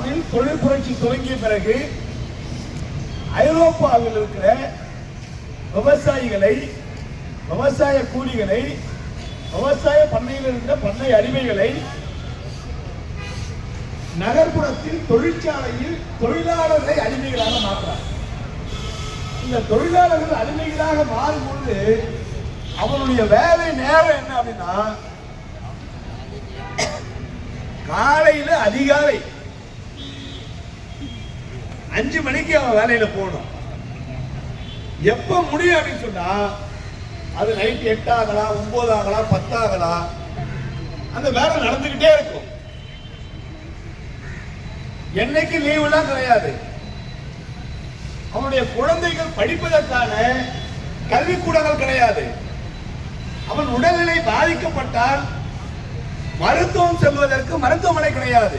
ஐரோப்பாவில் தொழில் புரட்சி துவங்கிய பிறகு ஐரோப்பாவில் இருக்கிற விவசாயிகளை விவசாய கூலிகளை விவசாய பண்ணையில் இருக்கிற பண்ணை அடிமைகளை நகர்ப்புறத்தில் தொழிற்சாலையில் தொழிலாளர்களை அடிமைகளாக மாற்றார் இந்த தொழிலாளர்கள் அடிமைகளாக மாறும்பொழுது அவனுடைய வேலை நேரம் என்ன அப்படின்னா காலையில் அதிகாலை அஞ்சு மணிக்கு அவன் வேலையில போகணும். எப்ப முடியும் அப்படின்னு சொன்னா அது நைட் எட்டு ஆகலாம் ஒன்பது ஆகலாம் பத்து ஆகலாம் அந்த வேலை நடந்துகிட்டே இருக்கும். என்னைக்கு லீவுலாம் கிடையாது. அவனுடைய குழந்தைகள் படிப்பதற்கான கல்விக்கூடங்கள் கிடையாது. அவன் உடல்நிலை பாதிக்கப்பட்டால் மருத்துவம் செல்வதற்கு மருத்துவமனை கிடையாது.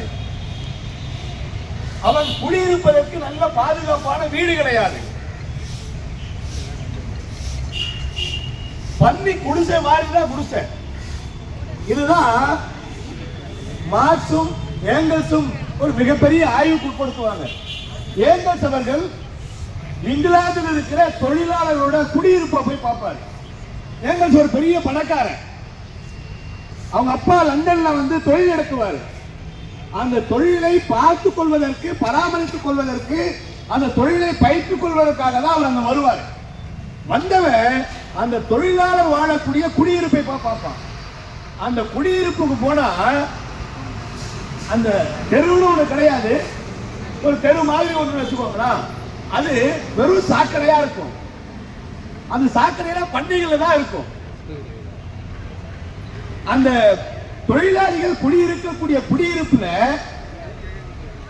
அவன் குடியிருப்பதற்கு நல்ல பாதுகாப்பான வீடு கிடையாது. பன்னி குடிசை மாதிரிதான் குடிசை. இதுதான் மார்க்சும் ஏங்கல்ஸும் ஒரு மிகப்பெரிய ஆய்வுக்கு உட்படுத்துவாங்க. ஏங்கல்ஸ் அவர்கள் இங்கிலாந்தில் இருக்கிற தொழிலாளர்களோட குடியிருப்பை போய் பார்ப்பாரு. ஏங்கல்ஸ் ஒரு பெரிய பணக்காரன். அவங்க அப்பா லண்டன்ல வந்து தொழில் நடத்துவார். அந்த தொழிலை பார்த்துக் கொள்வதற்கு பராமரித்துக் கொள்வதற்கு அந்த தொழிலை பயிற்றுக் கொள்வதற்காக தான் அவர் அங்க வருவார். வந்தவன் அந்த தொழிலாளர் வாழக்கூடிய குடியிருப்பை பார்ப்பான். அந்த குடியிருப்புக்கு போனா அந்த தெருவுன்னு ஒண்ணு கிடையாது. ஒரு தெரு மாதிரி ஒன்று வச்சுக்கோங்களா அது வெறும் சாக்கடையா இருக்கும். அந்த சாக்கடையில பண்டிகைகள் தான் இருக்கும். அந்த தொழிலாளிகள் குடியிருக்கக்கூடிய குடியிருப்புல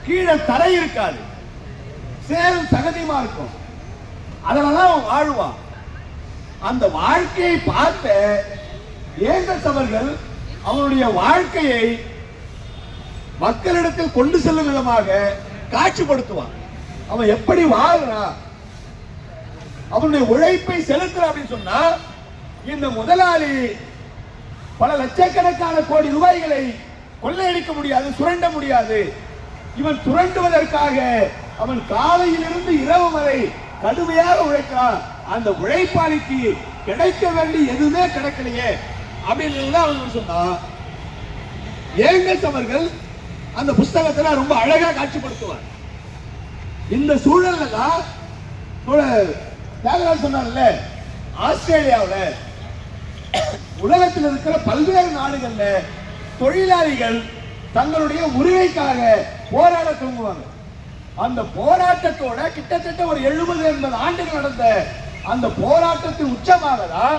கீழே தரை இருக்காது. சேரும் சகதியுமா இருக்கும். அதனாலதான் அவன் வாழ்வான். அந்த வாழ்க்கையை பார்த்த ஏங்கஸ் அவர்கள் அவனுடைய வாழ்க்கையை மக்களிடத்தில் கொண்டு செல்லும் விதமாக காட்சிப்படுத்துவான். அவன் எப்படி வாழ்றான் அவனுடைய உழைப்பை செலுத்துறான் அப்படின்னு சொன்னா இந்த முதலாளி பல லட்சக்கணக்கான கோடி ரூபாய்களை கொள்ளையடிக்க முடியாது சுரண்ட முடியாது. இவன் சுரண்டுவதற்காக அவன் காலையிலிருந்து இரவு வரை கடுமையாக உழைக்கிறான். அந்த உழைப்பாளிக்கு கிடைக்க வேண்டிய எதுவுமே கிடைக்கலையே அப்படின்னு அவன் சொன்னான் ஏங்கல்ஸ் அவர்கள் அந்த புஸ்தகத்துல ரொம்ப அழகா காட்சிப்படுத்துவார். இந்த சூழல்ல தான் தியாகராஜ் சொன்னார்ல ஆஸ்திரேலியாவுல உலகத்தில் இருக்கிற பல்வேறு நாடுகள்ல தொழிலாளிகள் தங்களுடைய உரிமைக்காக போராட தூங்குவாங்க அந்த போராட்டத்தோட கிட்டத்தட்ட ஒரு எழுபது எண்பது ஆண்டுகள் நடந்த அந்த போராட்டத்தின் உச்சமாக தான்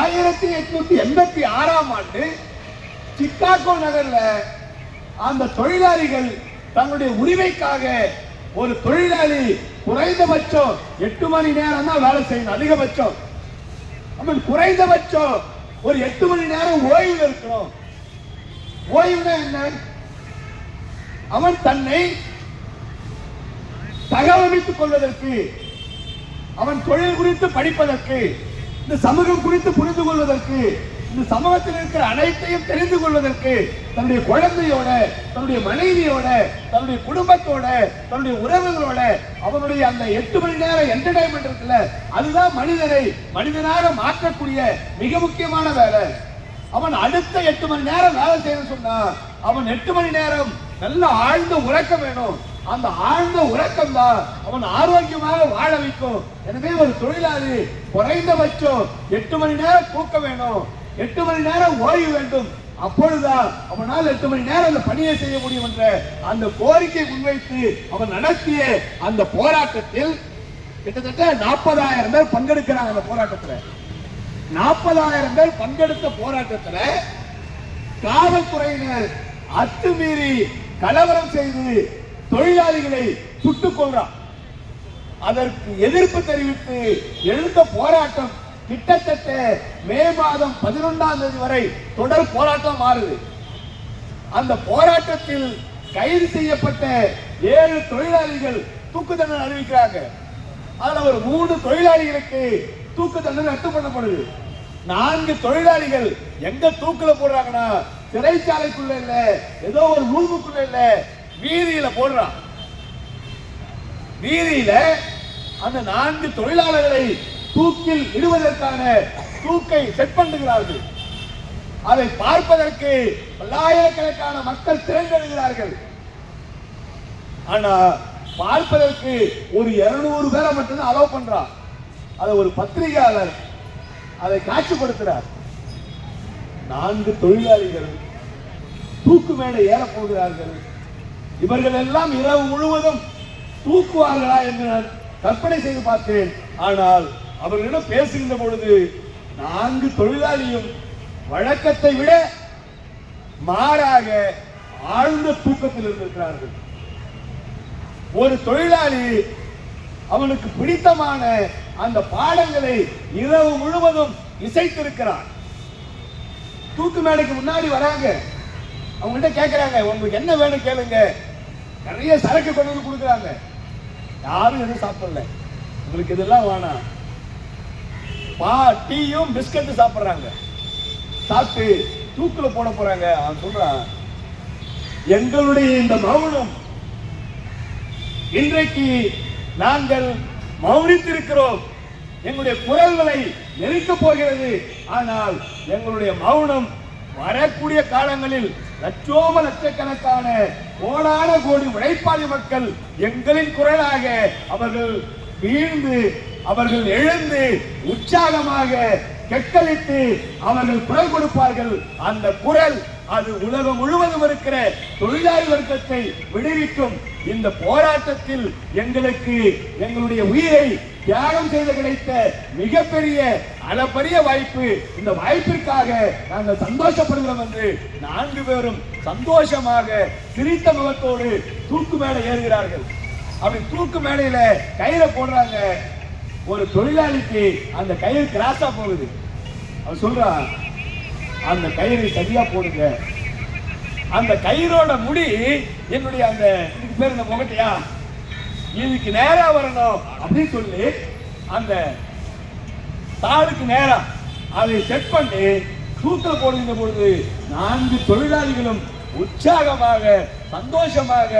ஆயிரத்தி எட்நூத்தி எண்பத்தி ஆறாம் ஆண்டு சிக்காகோ நகர்ல அந்த தொழிலாளிகள் தங்களுடைய உரிமைக்காக ஒரு தொழிலாளி குறைந்தபட்சம் எட்டு மணி நேரம் தான் வேலை செய்யணும் அதிகபட்சம். அவன் குறைந்தபட்சம் ஒரு எட்டு மணி நேரம் ஓய்வு இருக்கணும் ஓய்வுனா என்ன? அவன் தன்னை தகவமைத்துக் கொள்வதற்கு அவன் தொழில் குறித்து படிப்பதற்கு இந்த சமூகம் குறித்து புரிந்து கொள்வதற்கு இந்த சமூகத்தில் இருக்கிற அனைத்தையும் தெரிந்து கொள்வதற்கு தன்னுடைய குழந்தையோட தன்னுடைய மனைவியோட தன்னுடைய குடும்பத்தோட தன்னுடைய உறவுகளோட அவனுடைய அந்த எட்டு மணி நேரம் என்டர்டைன்மெண்ட் இருக்குல்ல அதுதான் மனிதனை மனிதனாக மாற்றக்கூடிய மிக முக்கியமான வேலை. அவன் அடுத்த எட்டு மணி நேரம் வேலை செய்யணும்னு சொன்னா அவன் எட்டு மணி நேரம் நல்ல ஆழ்ந்த உறக்கம் வேணும். அந்த ஆழ்ந்த உறக்கம் தான் அவன் ஆரோக்கியமாக வாழ வைக்கும். எனவே ஒரு தொழிலாளி குறைந்தபட்சம் எட்டு மணி நேரம் தூக்க வேணும். எட்டு மணி நேரம் ஓய்வு வேண்டும். அப்பொழுதுதான் அவனால் எட்டு மணி நேரம் அந்த பணியை செய்ய முடியும் என்ற அந்த கோரிக்கை முன்வைத்து அவன் நடத்திய அந்த போராட்டத்தில் கிட்டத்தட்ட நாற்பதாயிரம் பேர் பங்கெடுக்கிறாங்க அந்த போராட்டத்துல. நாற்பதாயிரம் பேர் பங்கெடுத்த போராட்டத்துல காவல்துறையினர் அத்துமீறி கலவரம் செய்து தொழிலாளிகளை சுட்டுக் கொள்றான் அதற்கு எதிர்ப்பு தெரிவித்து எழுந்த போராட்டம் கிட்டத்தட்ட மே மாதம் பதினொன்றாம் தேதி வரை தொடர் போராட்டம் மாறுது. அந்த போராட்டத்தில் கைது செய்யப்பட்ட ஏழு தொழிலாளிகள் தூக்கு தண்டனை அறிவிக்கிறாங்க. அதுல ஒரு மூணு தொழிலாளிகளுக்கு தூக்கு தண்டனை ரத்து பண்ணப்படுது. நான்கு தொழிலாளிகள் எங்க தூக்குல போடுறாங்கன்னா சிறைச்சாலைக்குள்ள இல்ல ஏதோ ஒரு ரூமுக்குள்ள இல்ல வீதியில போடுறான். வீதியில அந்த நான்கு தொழிலாளர்களை தூக்கில் இடுவதற்கான தூக்கை செட் பண்ணுகிறார்கள். அதை பார்ப்பதற்கு பல்லாயிரக்கணக்கான மக்கள் திரண்டெழுகிறார்கள் ஆனா பார்ப்பதற்கு ஒரு இருநூறு பேரை மட்டும்தான் அலோவ் பண்றான். அதை ஒரு பத்திரிகையாளர் அதை காட்சிப்படுத்துறார். நான்கு தொழிலாளிகள் தூக்கு மேடை ஏற போகிறார்கள். இவர்கள் எல்லாம் இரவு முழுவதும் தூக்குவார்களா என்று நான் கற்பனை செய்து பார்த்தேன். ஆனால் அவர்களிடம் பேசுகின்ற பொழுது நான்கு தொழிலாளியும் வழக்கத்தை விட மாறாக ஆழ்ந்த தூக்கத்தில் இருந்திருக்கிறார்கள். ஒரு தொழிலாளி அவனுக்கு பிடித்தமான அந்த பாடங்களை இரவு முழுவதும் இசைத்திருக்கிறான். தூக்கு மேடைக்கு முன்னாடி வராங்க. அவங்கள்ட்ட கேட்கறாங்க உங்களுக்கு என்ன வேணும் கேளுங்க. நிறைய சரக்கு கொண்டு வந்து கொடுக்குறாங்க. யாரும் எதுவும் சாப்பிடல. உங்களுக்கு இதெல்லாம் வேணாம். பா டீயும் பிஸ்கட் சாப்பிடுறாங்க. சாப்பிட்டு தூக்குல போட போறாங்க. அவன் சொல்றான் எங்களுடைய இந்த மௌனம் இன்றைக்கு நாங்கள் மௌனித்திருக்கிறோம். எங்களுடைய குரல்களை நெருக்கப் போகிறது. ஆனால் எங்களுடைய மௌனம் வரக்கூடிய காலங்களில் லட்சோம லட்சக்கணக்கான கோடான கோடி உழைப்பாளி மக்கள் எங்களின் குரலாக அவர்கள் வீழ்ந்து அவர்கள் எழுந்து உற்சாகமாக கெட்டளித்து அவர்கள் குரல் கொடுப்பார்கள். அந்த குரல் அது உலகம் முழுவதும் இருக்கிற தொழிலாளி வர்க்கத்தை விடுவிக்கும். இந்த போராட்டத்தில் எங்களுக்கு எங்களுடைய உயிரை தியாகம் செய்து கிடைத்த மிகப்பெரிய அளப்பரிய வாய்ப்பு. இந்த வாய்ப்பிற்காக நாங்கள் சந்தோஷப்படுகிறோம் என்று நான்கு பேரும் சந்தோஷமாக சிரித்த முகத்தோடு தூக்கு மேலே ஏறுகிறார்கள். அப்படி தூக்கு மேடையில கயிறை போடுறாங்க. ஒரு தொழிலாளிக்கு அந்த கயிறு கிராஸா போகுது. அவன் சொல்றான் அந்த கயிறு சரியா போடுங்க. அந்த கயிறோட முடி என்னுடைய அந்த இதுக்கு பேர் இந்த முகட்டையா? இதுக்கு நேரா வரணும் அப்படின்னு சொல்லி அந்த தாளுக்கு நேரா அதை செட் பண்ணி தூக்கில போடுகின்ற பொழுது நான்கு தொழிலாளிகளும் உற்சாகமாக சந்தோஷமாக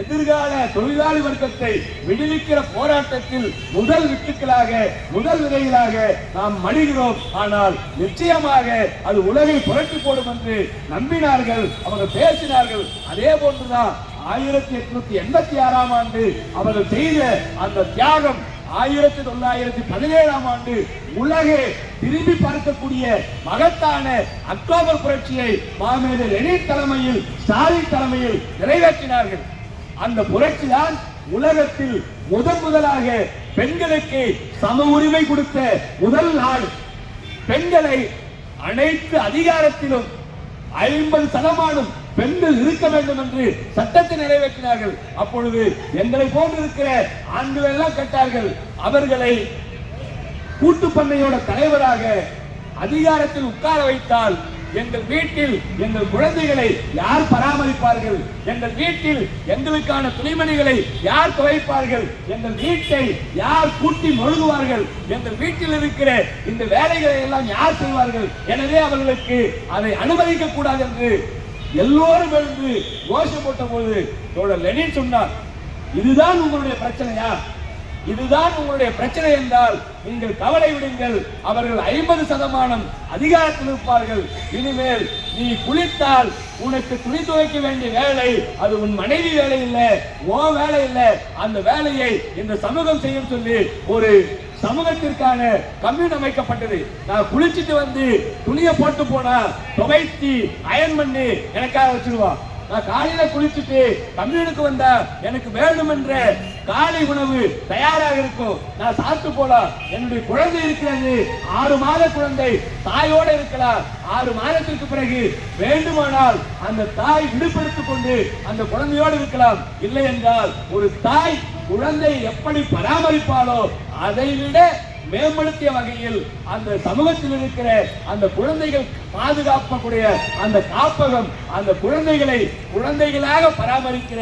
எதிர்கால தொழிலாளி வர்க்கத்தை விடுவிக்கிற போராட்டத்தில் முதல் வித்துக்களாக முதல் விதைகளாக நாம் மடிகிறோம் ஆனால் நிச்சயமாக அது உலகை புரட்டி போடும் என்று நம்பினார்கள் அவங்க பேசினார்கள். அதே போன்றுதான் ஆயிரத்தி எட்நூத்தி எண்பத்தி ஆறாம் ஆண்டு அவர்கள் செய்த அந்த தியாகம். ஆயிரத்தி தொள்ளாயிரத்தி பதினேழாம் ஆண்டு உலகே திரும்பி பார்க்கக்கூடிய மகத்தான அக்டோபர் புரட்சியை மாமேதர் லெனின் தலைமையில் ஸ்டாலின் தலைமையில் நிறைவேற்றினார்கள். அந்த புரட்சி தான் உலகத்தில் முதன் முதலாக பெண்களுக்கு சம உரிமை கொடுத்த முதல் நாள் பெண்களை அனைத்து அதிகாரத்திலும் ஐம்பது சதமானம் பெண்கள் இருக்க வேண்டும் என்று சட்டத்தை நிறைவேற்றினார்கள். அப்பொழுது எங்களை போன்று இருக்கிற ஆண்கள் எல்லாம் கேட்டார்கள் அவர்களை கூட்டு பண்ணையோட தலைவராக அதிகாரத்தில் உட்கார வைத்தால் எங்கள் வீட்டில் எங்கள் குழந்தைகளை யார் பராமரிப்பார்கள்? எங்கள் வீட்டில் எங்களுக்கான துணிமணிகளை யார் துவைப்பார்கள்? எங்கள் வீட்டை யார் கூட்டி மொழுகுவார்கள்? எங்கள் வீட்டில் இருக்கிற இந்த வேலைகளை எல்லாம் யார் செய்வார்கள்? எனவே அவர்களுக்கு அதை அனுமதிக்க கூடாது என்று எல்லோரும் எழுந்து கோஷம் போட்ட பொழுது தோழர் லெனின் சொன்னார். இதுதான் உங்களுடைய பிரச்சனையா? இதுதான் உங்களுடைய பிரச்சனை என்றால் நீங்கள் கவலை விடுங்கள். அவர்கள் ஐம்பது சதமானம் அதிகாரத்தில் இருப்பார்கள். இனிமேல் நீ குளித்தால் உனக்கு துணி துவைக்க வேண்டிய வேலை அது உன் மனைவி வேலை இல்லை ஓ வேலை இல்லை. அந்த வேலையை இந்த சமூகம் செய்யும் சொல்லி ஒரு சமூகத்திற்கான கம்யூன் அமைக்கப்பட்டது. நான் குளிச்சுட்டு வந்து துணியை போட்டு போனா துவைத்தி அயன் பண்ணி எனக்காக வச்சிருவான். நான் காலையில குளிச்சுட்டு கம்யூனுக்கு வந்தா எனக்கு வேண்டும் என்ற காலை உணவு தயாராக இருக்கும். நான் சாப்பிட்டு போலாம். என்னுடைய குழந்தை இருக்கிறது. ஆறு மாத குழந்தை. தாயோட இருக்கலாம். ஆறு மாதத்திற்கு பிறகு வேண்டுமானால் அந்த தாய் விடுபடுத்திக் கொண்டு அந்த குழந்தையோடு இருக்கலாம். இல்லை என்றால் ஒரு தாய் குழந்தை எப்படி பராமரிப்பாளோ அதை விட மேம்படுத்திய வகையில் அந்த சமூகத்தில் இருக்கிற அந்த குழந்தைகள் பாதுகாக்கக்கூடிய அந்த காப்பகம் அந்த குழந்தைகளை குழந்தைகளாக பராமரிக்கிற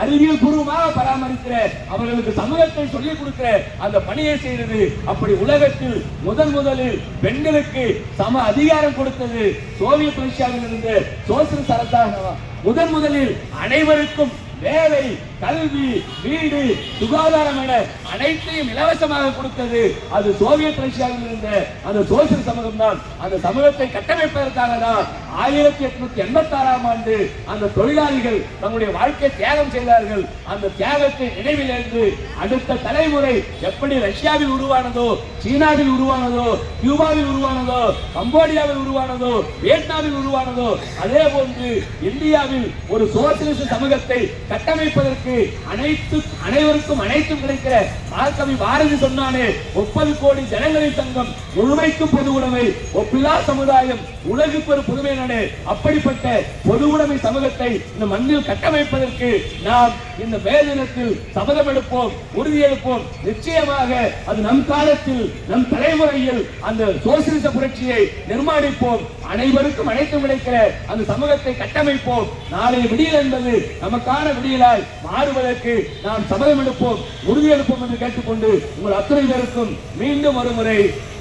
அறிவியல் பூர்வமாக பராமரிக்கிற அவர்களுக்கு சமூகத்தை சொல்லிக் கொடுக்கிற அந்த பணியை செய்தது அப்படி உலகத்தில் முதன் முதலில் பெண்களுக்கு சம அதிகாரம் கொடுத்தது சோவியத் ரஷ்யாவில் இருந்து சோசியல் சரத்தாக முதன் முதலில் அனைவருக்கும் வேலை கல்வி வீடு சுகாதாரம் என அனைத்தையும் இலவசமாக கொடுத்தது அது சோவியத் ரஷ்யாவில் இருந்த அந்த சோசியல் சமூகம் தான் அந்த சமூகத்தை கட்டமைப்பதற்காக தான் ஆயிரத்தி எட்நூத்தி எண்பத்தி ஆறாம் ஆண்டு அந்த தொழிலாளிகள் தங்களுடைய வாழ்க்கை தியாகம் செய்தார்கள். அந்த தியாகத்தை நினைவில் இருந்து அடுத்த தலைமுறை எப்படி ரஷ்யாவில் உருவானதோ சீனாவில் உருவானதோ கியூபாவில் உருவானதோ கம்போடியாவில் உருவானதோ வியட்நாமில் உருவானதோ அதே போன்று இந்தியாவில் ஒரு சோசியலிச சமூகத்தை கட்டமைப்பதற்கு அனைத்து அனைவருக்கும் அனைத்தும் கிடைக்கிற மகாகவி பாரதி சொன்னானே முப்பது கோடி ஜனங்களின் சங்கம் முழுமைக்கும் பொது உடைமை ஒப்பில்லா சமுதாயம். உலகுக்கு ஒரு புதுமை நாடு. அப்படிப்பட்ட பொது உடைமை சமூகத்தை இந்த மண்ணில் கட்டமைப்பதற்கு நாம் இந்த மேலினத்தில் சபதம் எடுப்போம் உறுதியெடுப்போம் நிச்சயமாக அது நம் காலத்தில் நம் தலைமுறையில் அந்த சோசியலிச புரட்சியை நிர்மாணிப்போம். அனைவருக்கும் அனைத்து கிடைக்கிற அந்த சமூகத்தை கட்டமைப்போம். நாளை விடியல் என்பது நமக்கான விடியலாய் மாறுவதற்கு நாம் சபதம் எடுப்போம் உறுதியெடுப்போம் என்று கேட்டுக்கொண்டு உங்கள் அத்தனை பேருக்கும் மீண்டும் ஒருமுறை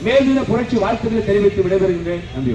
மேல்நில புரட்சி வாழ்த்துக்களை தெரிவித்து விடைபெறுகின்றேன். நன்றி